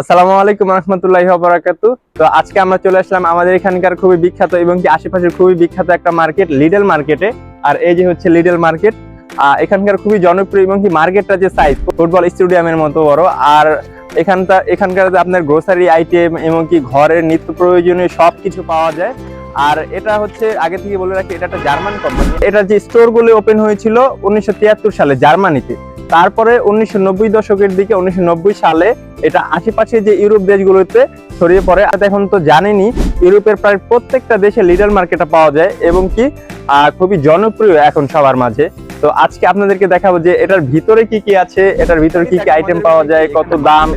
আসসালামু আলাইকুম রহমতুল্লাহি বারাকাতু তো আজকে আমরা চলে আসলাম আমাদের এখানকার খুবই বিখ্যাত এবং কি আশেপাশের খুবই বিখ্যাত একটা মার্কেট লিডল মার্কেটে আর এই যে হচ্ছে লিডল মার্কেট এখানকার খুবই জনপ্রিয় এবং কি মার্কেটটা যে সাইজ ফুটবল স্টেডিয়ামের মতো বড়। আর এখানটা, এখানকার আপনার গ্রোসারি আইটেম এবং কি ঘরের নিত্য প্রয়োজনীয় সব কিছু পাওয়া যায়। আর এটা হচ্ছে, আগে থেকে বলে রাখি, এটা একটা জার্মান কোম্পানি এটা যে স্টোরগুলো ওপেন হয়েছিল উনিশশো তিয়াত্তর সালে, জার্মানিতে। তারপরে উনিশশো নব্বই দশকের দিকে, উনিশশো নব্বই সালে এটা আশেপাশে যে ইউরোপ দেশগুলোতে ছড়িয়ে পড়ে এখন তো জানেনি, ইউরোপের প্রায় প্রত্যেকটা দেশে লিডল মার্কেটে পাওয়া যায় এবং কি খুবই জনপ্রিয় এখন সবার মাঝে। তো আজকে আপনাদেরকে দেখাবো যে এটার ভিতরে কি কি আছে, এটার ভিতরে কি কি আইটেম পাওয়া যায়, কত দাম,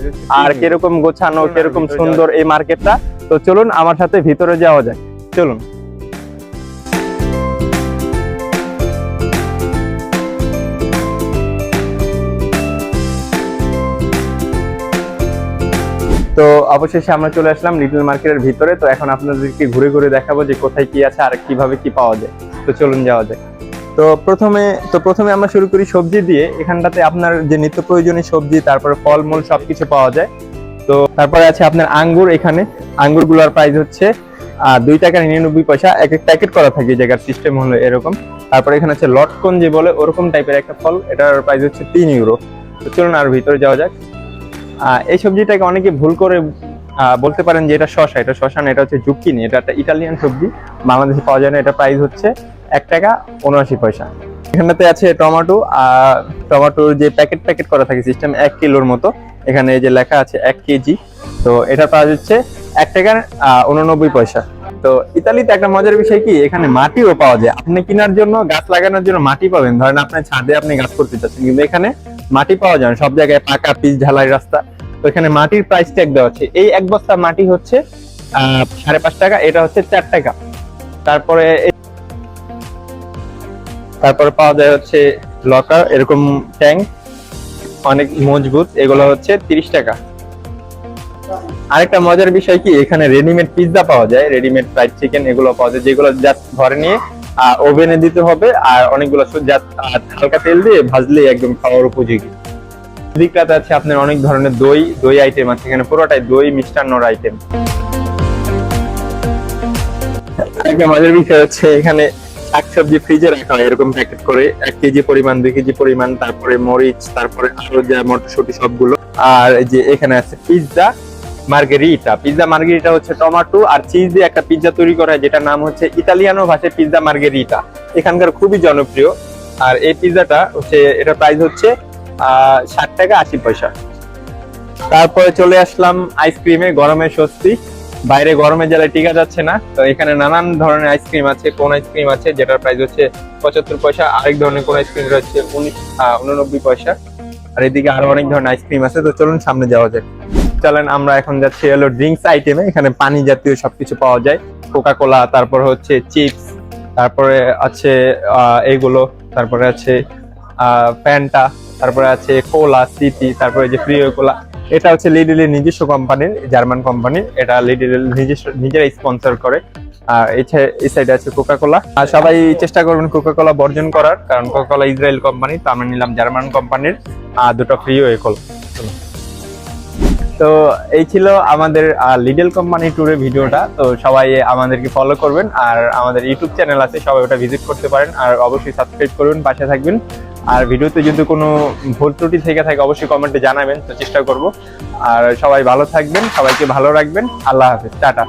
আর কীরকম গোছানো, কীরকম সুন্দর এই মার্কেটটা তো চলুন আমার সাথে ভিতরে যাওয়া যায় চলুন। তো অবশেষে আমরা চলে আসলাম লিটল মার্কেটের ভিতরে। তো এখন আপনাদেরকে ঘুরে ঘুরে দেখাবো যে কোথায় কি আছে আর কীভাবে কি পাওয়া যায়। তো চলুন যাওয়া যায় তো প্রথমে তো প্রথমে আমরা শুরু করি সবজি দিয়ে। এখানটাতে আপনার যে নিত্য প্রয়োজনীয় সবজি, তারপরে ফলমূল সবকিছু পাওয়া যায়। তো তারপরে আছে আপনার আঙ্গুর এখানে। আঙ্গুরগুলোর প্রাইস হচ্ছে দুই টাকা নিরানব্বই পয়সা। এক এক প্যাকেট করা থাকে জায়গার সিস্টেম হলো এরকম। তারপরে এখানে আছে লটকন যে বলে, ওরকম টাইপের একটা ফল। এটার প্রাইস হচ্ছে তিন ইউরো তো চলুন আর ভিতরে যাওয়া যাক। এই সবজিটাকে অনেকে ভুল করে বলতে পারেন যে এটা শশা এটা শশা না, এটা হচ্ছে জুকিনি এটা একটা ইটালিয়ান সবজি। বাংলাদেশে পাওয়া যায় না, এটা প্রাইস হচ্ছে এক টাকা উনআশি পয়সা। এখানটাতে আছে টমেটো, আর টমেটোর যে প্যাকেট প্যাকেট করা থাকে সিস্টেম এক কিলোর মতো, এখানে যে লেখা আছে এক কেজি। তো এটার প্রাইস হচ্ছে এক টাকা উননব্বই পয়সা। তো ইতালিতে একটা মজার বিষয় কি, এখানে মাটিও পাওয়া যায়। আপনি কেনার জন্য, গাছ লাগানোর জন্য মাটি পাবেন। ধরেন আপনার ছাদে আপনি গাছ করতে চাচ্ছেন, কিন্তু এখানে মাটি পাওয়া যায় সব জায়গায় পাকা পিচ ঢালাই রাস্তা। তো এখানে মাটির প্রাইস ট্যাগ দেওয়া আছে। এই এক বস্তা মাটি হচ্ছে সাড়ে পাঁচ টাকা, এটা হচ্ছে চার টাকা। তারপরে তারপরে পাওয়া যায় হচ্ছে লকার, এরকম ট্যাঙ্ক, অনেক মজবুত, এগুলো হচ্ছে তিরিশ টাকা। আরেকটা মজার বিষয় কি, এখানে রেডিমেড পিৎজা পাওয়া যায় রেডিমেড ফ্রাইড চিকেন এগুলো পাওয়া যায়, যেগুলো ঘরে নিয়ে ওভেনে দিতে হবে আর অনেকগুলো হালকা তেল দিয়ে ভাজলে একদম খাওয়ার উপযোগী। দিকটাতে আছে আপনার অনেক ধরনের দই দই আইটেম আছে, এখানে পুরোটাই দই মিষ্টান্নর আইটেম একটা বিষয় হচ্ছে এখানে শাকসবজি ফ্রিজে রাখা হয় এরকম প্যাকেট করে, এক কেজি পরিমাণ, দুই কেজি পরিমাণ, তারপরে মরিচ, তারপরে আরও যা মটরশুটি সবগুলো। আর যে এখানে আছে পিৎজা মার্গেরিটা। পিৎজা মার্গেরিটা হচ্ছে টমেটো আর চিজ দিয়ে একটা পিৎজা তৈরি করা হয়, যেটার নাম হচ্ছে ইতালিয়ানো ভাষায় পিৎজা মার্গেরিটা। এখানকার খুবই জনপ্রিয়। আর এই পিৎজাটা হচ্ছে, এটার প্রাইস হচ্ছে ষাট টাকা আশি পয়সা। তারপরে চলে আসলাম আইসক্রিমে গরমের স্বস্তি। বাইরে গরমে জ্বালায় টিকা যাচ্ছে না। তো এখানে নানান ধরনের আইসক্রিম আছে, কোন আইসক্রিম আছে, যেটার প্রাইস হচ্ছে পঁচাত্তর পয়সা। আরেক ধরনের কোন আইসক্রিম হচ্ছে উনিশ উননব্বই পয়সা। আর এদিকে আরও অনেক ধরনের আইসক্রিম আছে। তো চলুন সামনে যাওয়া যাক। চলেন, আমরা এখন যাচ্ছি হলো ড্রিঙ্কস আইটেমে এখানে পানি জাতীয় সবকিছু পাওয়া যায়। কোকা কোলা তারপর হচ্ছে চিপস তারপরে আছে এগুলো, তারপরে আছে প্যান্টা তারপরে আছে কোলা সিটি তারপরে যে প্রিয় কোলা এটা হচ্ছে লিডিলের নিজস্ব কোম্পানির জার্মান কোম্পানি এটা লিডিলের নিজস্ব, নিজেরাই স্পন্সর করে। আর এই সাইডে আছে কোকা কোলা আর সবাই চেষ্টা করবেন কোকা কোলা বর্জন করার, কারণ কোকা কোলা ইসরায়েল কোম্পানি তো আমরা নিলাম জার্মান কোম্পানির আর দুটো প্রিয় একল তো এই ছিল আমাদের লিডেল কোম্পানি ট্যুরের ভিডিওটা। তো সবাই আমাদেরকে ফলো করবেন আর আমাদের ইউটিউব চ্যানেল আছে, সবাই ওটা ভিজিট করতে পারেন। আর অবশ্যই সাবস্ক্রাইব করবেন পাশে থাকবেন। আর ভিডিওতে যদি কোনো ভুল ত্রুটি থেকে থাকে, অবশ্যই কমেন্টে জানাবেন, তো চেষ্টা করব। আর সবাই ভালো থাকবেন, সবাইকে ভালো রাখবেন। আল্লাহ হাফেজ, টাটা।